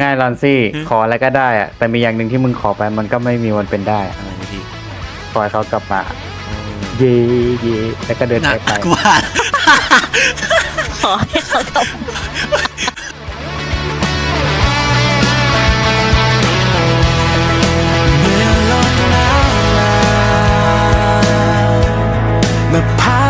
ง่ายลอนซี่ ขออะไรก็ได้อะแต่มีอย่างหนึ่งที่มึงขอไปมันก็ไม่มีวันเป็นได้อะไรทีปล่อยเขากลับมา เย่เย่แล้วก็เดินไปกไปว่า ขอให้เขากลับเมื่อผ่า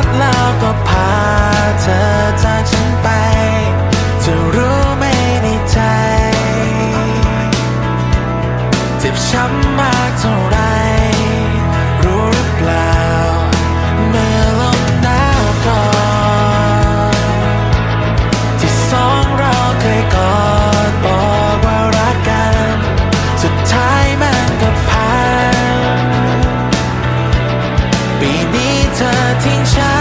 停下。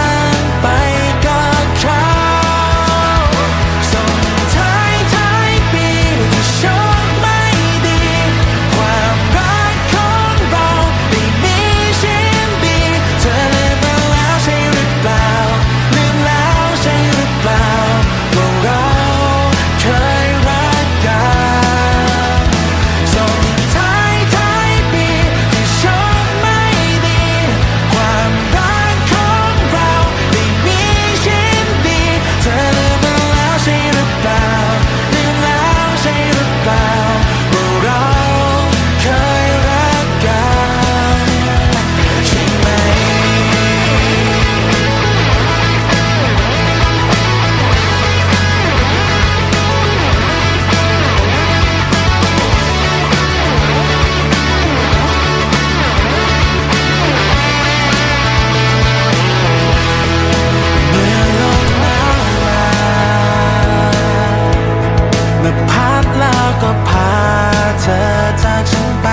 เธอจากฉันไป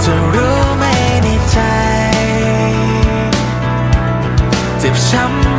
เธอรู้ไหมในใจ เจ็บช้ำ